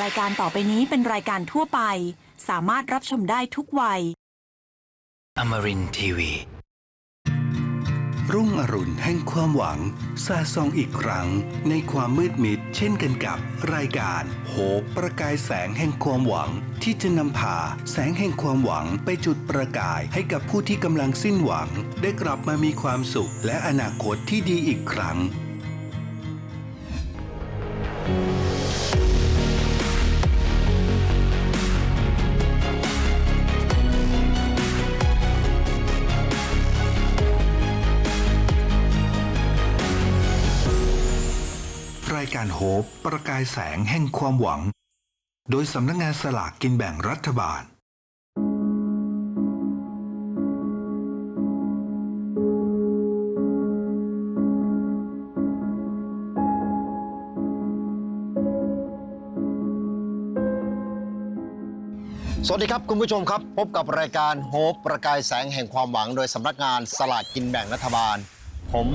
รายการต่อไปนี้เป็นรายการทั่วไป สามารถรับชมได้ทุกวัย Amarin Tiwi. รุ่งอรุณแห่งความหวังสาส่องอีกครั้งในความมืดมิด เช่นกันกับรายการ โหบประกายแสงแห่งความหวัง ที่จะนำพาแสงแห่งความหวังไปจุดประกายให้กับผู้ที่กำลังสิ้นหวัง ได้กลับมามีความสุขและอนาคตที่ดีอีกครั้ง การโฮปประกายแสงแห่งความหวัง โดยสำนักงานสลากกินแบ่งรัฐบาลสวัสดีครับ คุณผู้ชมครับ พบกับรายการโฮปประกายแสงแห่งความหวัง โดยสำนักงานสลากกินแบ่งรัฐบาล ผม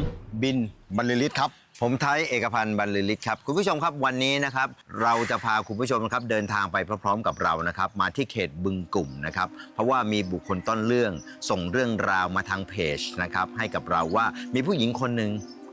บินบรรลือฤทธิ์ครับ ผมไทยเอกพันธ์บรรลือฤทธิ์ครับ คุณผู้ชมครับวันนี้นะครับ เราจะพาคุณผู้ชมนะครับเดินทางไปพร้อมๆกับเรานะครับ มาที่เขตบึงกลุ่มนะครับ เพราะว่ามีบุคคลต้นเรื่องส่งเรื่องราวมาทางเพจนะครับให้กับเราว่ามีผู้หญิงคนหนึ่ง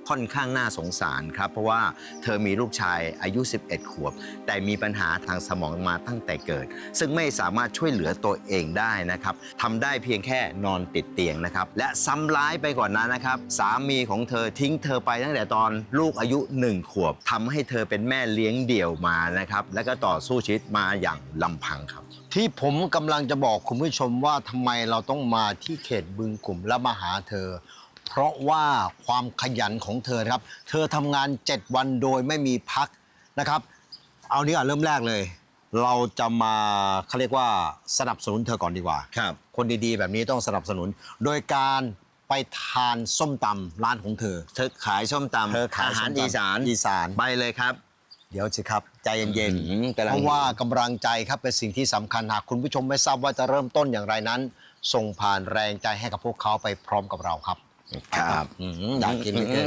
ค่อนข้างน่าสงสารครับ เพราะว่าเธอมีลูกชายอายุ 11 ขวบ แต่มีปัญหาทางสมองมาตั้งแต่เกิด ซึ่งไม่สามารถช่วยเหลือตัวเองได้นะครับทำได้เพียงแค่นอนติดเตียงนะครับ และซ้ำร้ายไปกว่านนั้นนะครับ สามีของเธอทิ้งเธอไปตั้งแต่ตอนลูกอายุ 1 ขวบทำให้เธอเป็นแม่เลี้ยงเดี่ยวมานะครับ แล้วก็ต่อสู้ชีวิตมาอย่างลำพังครับ ที่ผมกำลังจะบอกคุณผู้ชมว่าทำไมเราต้องมาที่เขตบึงกลุ่มและมาหาเธอ ราะว่าความขยันของเธอครับ เธอทำงาน 7 วันโดยไม่มีพักนะครับ เอานี้ก่อนเริ่มแรกเลย เราจะมาเขาเรียกว่าสนับสนุนเธอก่อนดีกว่า ครับ คนดีๆ แบบนี้ต้องสนับสนุน โดยการไปทานส้มตำร้านของเธอ เธอขายส้มตำเธอขายอาหารส้มตำอีสาน อีสาน ไปเลยครับ เดี๋ยวสิครับ ใจเย็นอืมกำลัง เพราะว่ากำลังใจครับเป็นสิ่งที่สำคัญหากคุณผู้ชมไม่ทราบว่าจะเริ่มต้นอย่างไรนั้น ส่งผ่านแรงใจให้กับพวกเขาไปพร้อมกับเราครับ ครับอืมอยากกินเหลือเกิน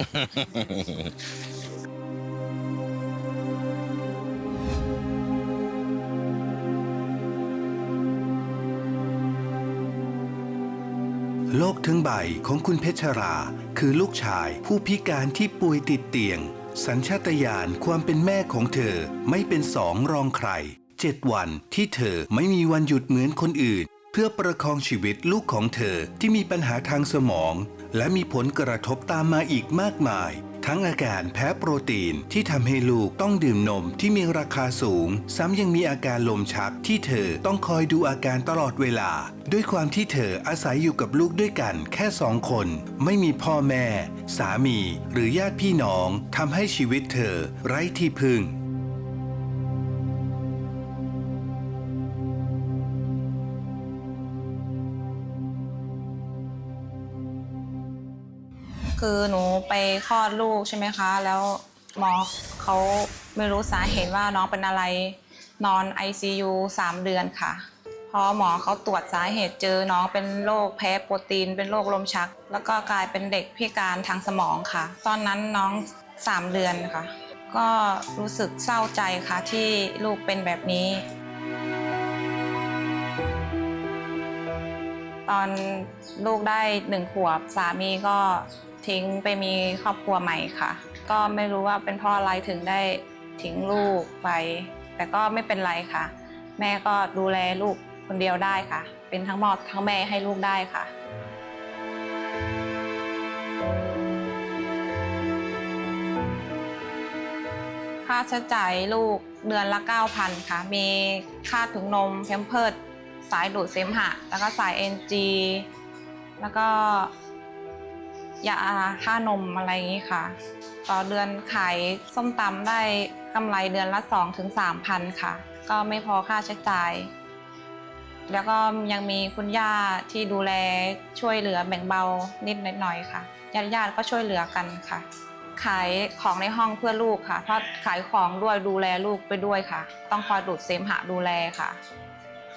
โลกทั้งใบของคุณเพชรรา คือลูกชายผู้พิการที่ป่วยติดเตียง สัญชาตญาณความเป็นแม่ของเธอไม่เป็นสองรองใครเจ็ดวันที่เธอไม่มีวันหยุดเหมือนคนอื่น เพื่อประคองชีวิตลูกของเธอที่มีปัญหาทางสมอง และมีผลกระทบตามมาอีกมากมาย ทั้งอาการแพ้โปรตีนที่ทำให้ลูกต้องดื่มนมที่มีราคาสูง ซ้ำยังมีอาการลมชักที่เธอต้องคอยดูอาการตลอดเวลา ด้วยความที่เธออาศัยอยู่กับลูกด้วยกันแค่สองคน ไม่มีพ่อแม่ สามี หรือญาติพี่น้องทำให้ชีวิตเธอไร้ที่พึ่ง คือหนูไปคลอดลูกใช่ไหมคะ แล้วหมอเขาไม่รู้สาเหตุว่าน้องเป็นอะไร นอน ICU 3 เดือนค่ะพราะหมอเขาตรวจสาเหตุเจอน้องเป็นโรคแพ้โปรตีน เป็นโรคลมชัก แล้วก็กลายเป็นเด็กพิการทางสมองค่ะ ตอนนั้นน้อง3เดือนค่ะ ก็รู้สึกเศร้าใจค่ะที่ลูกเป็นแบบนี้ ตอนลูกได้หนึ่งขวบสามีก็ ทิ้งไปมีครอบครัวใหม่ค่ะ ก็ไม่รู้ว่าเป็นเพราะอะไรถึงได้ทิ้งลูกไป แต่ก็ไม่เป็นไรค่ะ แม่ก็ดูแลลูกคนเดียวได้ค่ะ เป็นทั้งหมอทั้งแม่ให้ลูกได้ค่ะค่าใช้จ่ายลูกเดือนละ 9,000 ค่ะ มีค่าถุงนมแพมเพิร์ดสายดูดเสมหะ แล้วก็สาย NG แล้วก็ ยาค่านมอะไรอย่างนี้ค่ะ ต่อเดือนขายส้มตำได้กำไรเดือนละ 2-3ถึง3,000ค่ะ ก็ไม่พอค่าใช้จ่าย แล้วก็ยังมีคุณย่าที่ดูแลช่วยเหลือแบ่งเบานิดหน่อยค่ะญาติๆก็ช่วยเหลือกันค่ะ ขายของในห้องเพื่อลูกค่ะเพราะขายของด้วยดูแลลูกไปด้วยค่ะ ต้องคอยดูดเสมหะดูแลค่ะ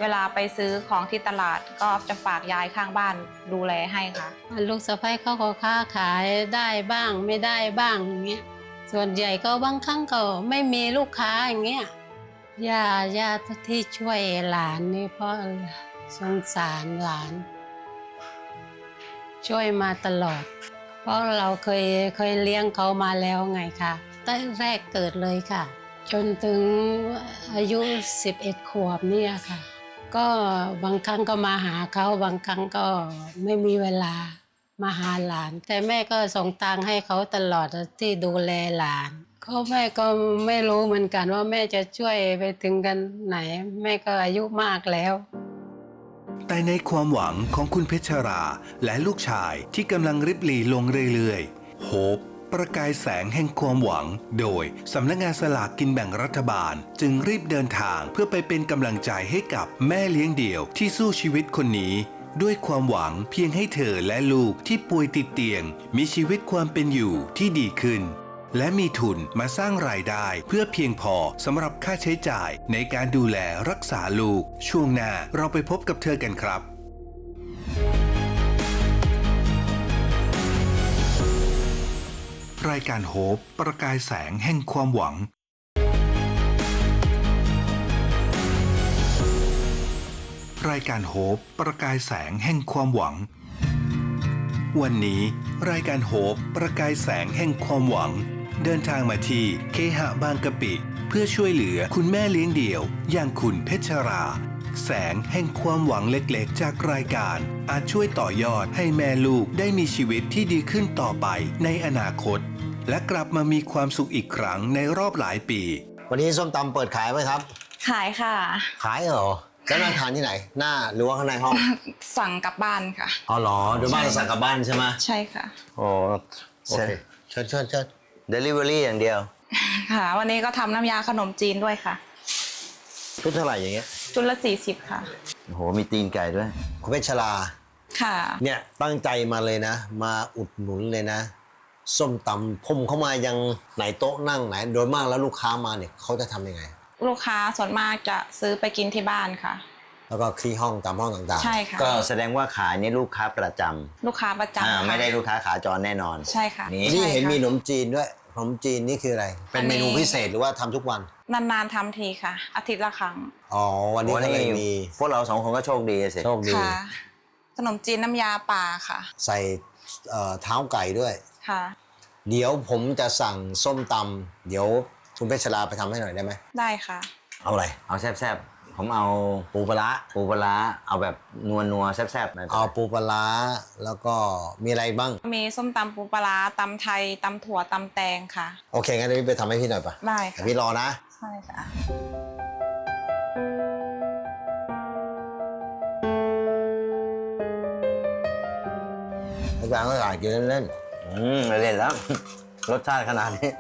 เวลาไปซื้อของที่ตลาดก็จะฝากยายข้างบ้านดูแลให้ค่ะ ลูกสะใภ้เขาก็ค้าขายได้บ้างไม่ได้บ้างอย่างเงี้ยส่วนใหญ่ก็บางครั้งก็ไม่มีลูกค้าอย่างเงี้ยย่าย่าที่ช่วยหลานนี่เพราะสงสารหลาน ช่วยมาตลอด เพราะเราเคยเคยเลี้ยงเขามาแล้วไงคะตั้งแรกเกิดเลยค่ะ จนถึงอายุ 11 ขวบเนี่ยค่ะ ก็บางครั้งก็มาหาเขาบางครั้งก็ไม่มีเวลามาหาหลาน แต่แม่ก็ส่งตังค์ให้เขาตลอดที่ดูแลหลานก็แม่ก็ไม่รู้เหมือนกันว่าแม่จะช่วยไปถึงกันไหน แม่ก็อายุมากแล้ว แต่ในความหวังของคุณเพชรราและลูกชายที่กำลังริบหรี่ลงเรื่อยๆ โฮป ประกายแสงแห่งความหวัง โดยสำนักงานสลากกินแบ่งรัฐบาล จึงรีบเดินทางเพื่อไปเป็นกำลังใจให้กับแม่เลี้ยงเดี่ยวที่สู้ชีวิตคนนี้ ด้วยความหวังเพียงให้เธอและลูกที่ป่วยติดเตียง มีชีวิตความเป็นอยู่ที่ดีขึ้น และมีทุนมาสร้างรายได้เพื่อเพียงพอสำหรับค่าใช้จ่ายในการดูแลรักษาลูก ช่วงหน้าเราไปพบกับเธอกันครับ รายการโฮปประกายแสงแห่งความหวัง รายการโฮปประกายแสงแห่งความหวัง วันนี้รายการโฮปประกายแสงแห่งความหวัง เดินทางมาที่เคหะบางกะปิ เพื่อช่วยเหลือคุณแม่เลี้ยงเดี่ยว อย่างคุณเพชรรา แสงแห่งความหวังเล็กๆ จากรายการ อาจช่วยต่อยอดให้แม่ลูกได้มีชีวิตที่ดีขึ้นต่อไปในอนาคต และกลับมามีความสุขอีกครั้งในรอบหลายปี วันนี้ส้มตำเปิดขายไหมครับ ขายค่ะ ขายเหรอแล้วนั่งทานที่ไหน หน้าหรือว่าข้างในห้อง สั่งกลับบ้านค่ะ อ๋อเหรอโดยบ้านเราสั่งกลับบ้านใช่ไหมใช่ค่ะโอ้โอเคเชิญเชิญเชิญ Delivery อย่างเดียว ค่ะ วันนี้ก็ทำน้ำยาขนมจีนด้วยค่ะ ชุดเท่าไหร่อย่างเงี้ยจุดละสี่สิบค่ะ โอ้โหมีตีนไก่ด้วย คุณเพชรลา ค่ะ เนี่ยตั้งใจมาเลยนะ มาอุดหนุนเลยนะ ส้มตำผมเข้ามายังไหนโต๊ะนั่งไหน โดยมากแล้วลูกค้ามาเนี่ยเขาจะทำยังไง ลูกค้าส่วนมากจะซื้อไปกินที่บ้านค่ะ แล้วก็คลี่ห้องตามห้องต่างๆ ใช่ค่ะ ก็แสดงว่าขายนี่ลูกค้าประจำลูกค้าประจำอ่าค่ะไม่ได้ลูกค้าขาจรแน่นอน ใช่ค่ะนี่นี่เห็นใช่ค่ะมีขนมจีนด้วย ขนมจีนนี่คืออะไร เป็นอันเมนี้นูพิเศษหรือว่าทำทุกวัน นานๆทำทีค่ะ อาทิตย์ละครั้งอ๋อวันนี้วันก็เลยนี้มีพวกเราสองคนก็โชคดีสิโชคดี ค่ะขนมจีนน้ำยาป่าค่ะใส่เอ่อเท้าไก่ด้วย ค่ะ เดี๋ยวผมจะสั่งส้มตำเดี๋ยวคุณเพชรลาไปทำให้หน่อยได้ไหมได้ค่ะ เอาอะไร เอาแซบๆ ผมเอาปูปลาร้าปูปลาร้าเอาแบบนัวนัวๆแซบๆหน่อยเอาปูปลาร้าแล้วก็มีอะไรบ้าง มีส้มตำปูปลาร้าตำไทยตำถั่วตำแตงค่ะ โอเคงั้นเดี๋ยวพี่ไปทำให้พี่หน่อยปะได้แต่ค่ะ พี่รอนะ ใช่ค่ะ อาจารย์ก็อยากกินเล่นอืมเล่นแล้ว รสชาติขนาดนี้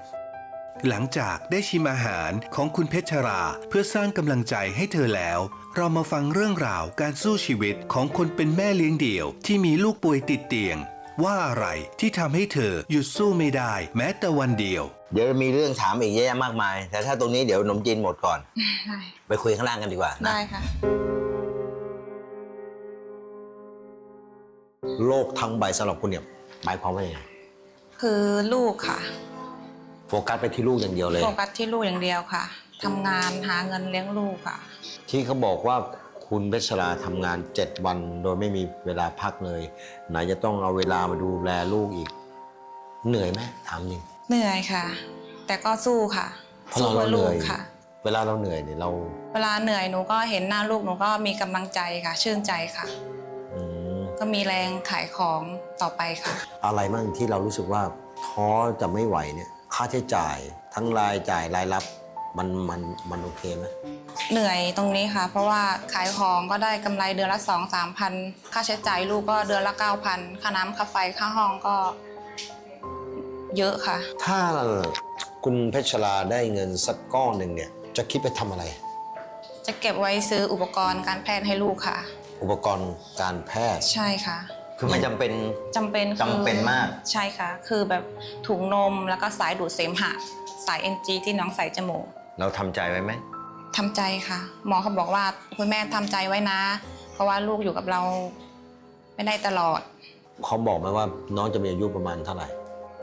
หลังจากได้ชิมอาหารของคุณเพชรรา เพื่อสร้างกำลังใจให้เธอแล้ว เรามาฟังเรื่องราวการสู้ชีวิตของคนเป็นแม่เลี้ยงเดี่ยว ที่มีลูกป่วยติดเตียง ว่าอะไรที่ทำให้เธอหยุดสู้ไม่ได้แม้แต่วันเดียว เดี๋ยวมีเรื่องถามอีกเยอะแยะมากมาย แต่ถ้าตรงนี้เดี๋ยวขนมจีนหมดก่อน ได้ไปคุยข้างล่างกันดีกว่านะได้ค่ะๆโลกทั้งใบสำหรับคุณเนี่ยหมายความว่ายังไง คือลูกค่ะ โฟกัสไปที่ลูกอย่างเดียวเลย โฟกัสที่ลูกอย่างเดียวค่ะทำงานหาเงินเลี้ยงลูกค่ะ ที่เขาบอกว่าคุณเพชรลาทำงาน 7 วันโดยไม่มีเวลาพักเลย ไหนจะต้องเอาเวลามาดูแลลูกอีก เหนื่อยไหมถามจริง เหนื่อยค่ะ แต่ก็สู้ค่ะ เพราะสู้เราเพื่อเหลูนื่กอยค่ะ เวลาเราเหนื่อยเนี่ยเราเวลาเหนื่อยหนูก็เห็นหน้าลูกหนูก็มีกำลังใจค่ะ ชื่นใจค่ะ อืมก็มีแรงขายของต่อไปค่ะ อะไรบ้างที่เรารู้สึกว่าท้อจะไม่ไหวเนี่ย ค่าใช้จ่ายทั้งรายจ่ายรายรับมันมันมันโอเคไหมเหนื่อยตรงนี้ค่ะ เพราะว่าขายของก็ได้กำไรเดือนละสองสามพันค่าใช้จ่ายลูกก็เดือนละเก้าพันค่าน้ำค่าไฟค่าห้องก็ เยอะค่ะ ถ้าคุณเพชรลาได้เงินสักก้อนหนึ่งเนี่ย จะคิดไปทำอะไร จะเก็บไว้ซื้ออุปกรณ์การแพทย์ให้ลูกค่ะ อุปกรณ์การแพทย์ใช่ค่ะ คือมันจำเป็นจำเป็นคือจำเป็นมาก ใช่ค่ะ คือแบบถุงนมแล้วก็สายดูดเสมหะ สาย NG ที่น้องใส่จมูกเราทำใจไว้ไหม ทำใจค่ะ หมอเขาบอกว่าคุณแม่ทำใจไว้นะ เพราะว่าลูกอยู่กับเราไม่ได้ตลอด เขาบอกไหมว่าน้องจะมีอายุประมาณเท่าไหร่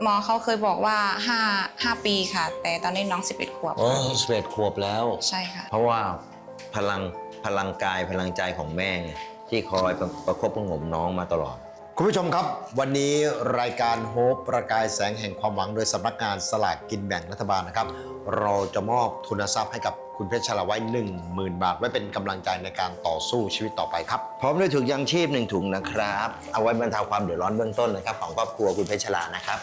หมอเขาเคยบอกว่า5 5ปีค่ะ แต่ตอนนี้น้อง 11 ขวบโอ้สเปดขวบแล้ว ใช่ค่ะ เพราะว่าพลังพลังกายพลังใจของแม่ไงที่คอยประประคบประหงมน้องมาตลอด คุณผู้ชมครับ วันนี้รายการโฮปประกายแสงแห่งความหวังโดยสำนักงานสลากกินแบ่งรัฐบาลนะครับ เราจะมอบทุนทรัพย์ให้กับคุณเพชรชลาไว้ 10,000 บาท ไว้เป็นกำลังใจในการต่อสู้ชีวิตต่อไปครับ พร้อมด้วยถุงยางชีพหนึ่งถุงนะครับ เอาไว้บรรเทาความเดือดร้อนเบื้องต้นนะครับ ของครอบครัวคุณเพชรชลานะครับ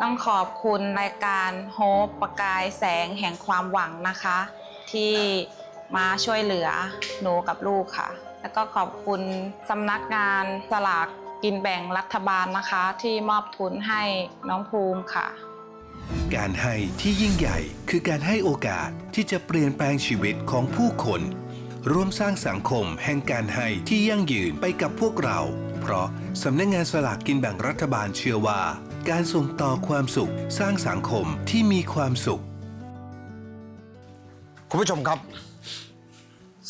ต้องขอบคุณรายการโฮปประกายแสงแห่งความหวังนะคะ ที่ มาช่วยเหลือหนูกับลูกค่ะ แล้วก็ขอบคุณสำนักงานสลากกินแบ่งรัฐบาลนะคะ ที่มอบทุนให้น้องภูมิค่ะ การให้ที่ยิ่งใหญ่คือการให้โอกาสที่จะเปลี่ยนแปลงชีวิตของผู้คน ร่วมสร้างสังคมแห่งการให้ที่ยั่งยืนไปกับพวกเรา เพราะสำนักงงานสลากกินแบ่งรัฐบาลเชื่อว่า การส่งต่อความสุขสร้างสังคมที่มีความสุข คุณผู้ชมครับ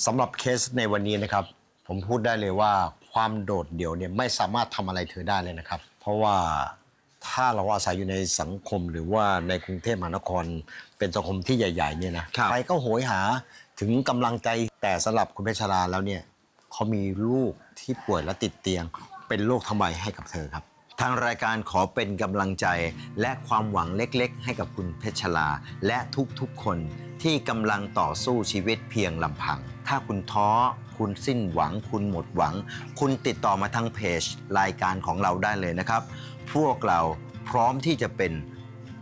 สำหรับเคสในวันนี้นะครับ ผมพูดได้เลยว่าความโดดเดี่ยวเนี่ยไม่สามารถทำอะไรเธอได้เลยนะครับ เพราะว่าถ้าเราอาศัยอยู่ในสังคมหรือว่าในกรุงเทพมหานคร เป็นสังคมที่ใหญ่ๆเนี่ยนะครับ ใครก็โหยหาถึงกำลังใจแต่สำหรับคุณเพชรราแล้วเนี่ยเขามีลูกที่ป่วยและติดเตียง เป็นโรคทั้งใบให้กับเธอครับ ทางรายการขอเป็นกำลังใจและความหวังเล็กๆ ให้กับคุณเพชรลาและทุกๆคน ที่กำลังต่อสู้ชีวิตเพียงลำพัง ถ้าคุณท้อ คุณสิ้นหวัง คุณหมดหวัง คุณติดต่อมาทางเพจรายการของเราได้เลยนะครับ พวกเราพร้อมที่จะเป็น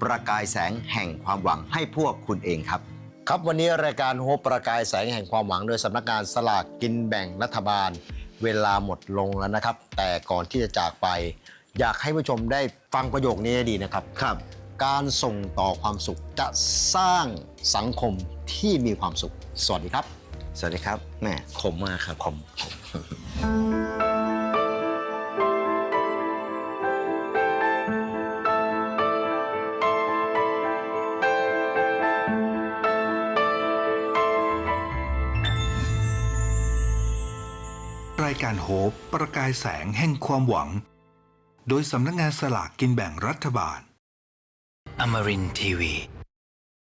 ประกายแสงแห่งความหวังให้พวกคุณเองครับ ครับวันนี้รายการโฮปประกายแสงแห่งความหวัง โดยสำนักงานสลากกินแบ่งรัฐบาล เวลาหมดลงแล้วนะครับ แต่ก่อนที่จะจากไป อยากให้ผู้ชมได้ฟังประโยคนี้ให้ดีนะครับครับ การส่งต่อความสุขจะสร้างสังคมที่มีความสุข สวัสดีครับ สวัสดีครับแหม่ขมมากครับขมรายการโฮปประกายแสงแห่งความหวัง โดยสำนักงานสลากกินแบ่งรัฐบาล Amarin Tiwi.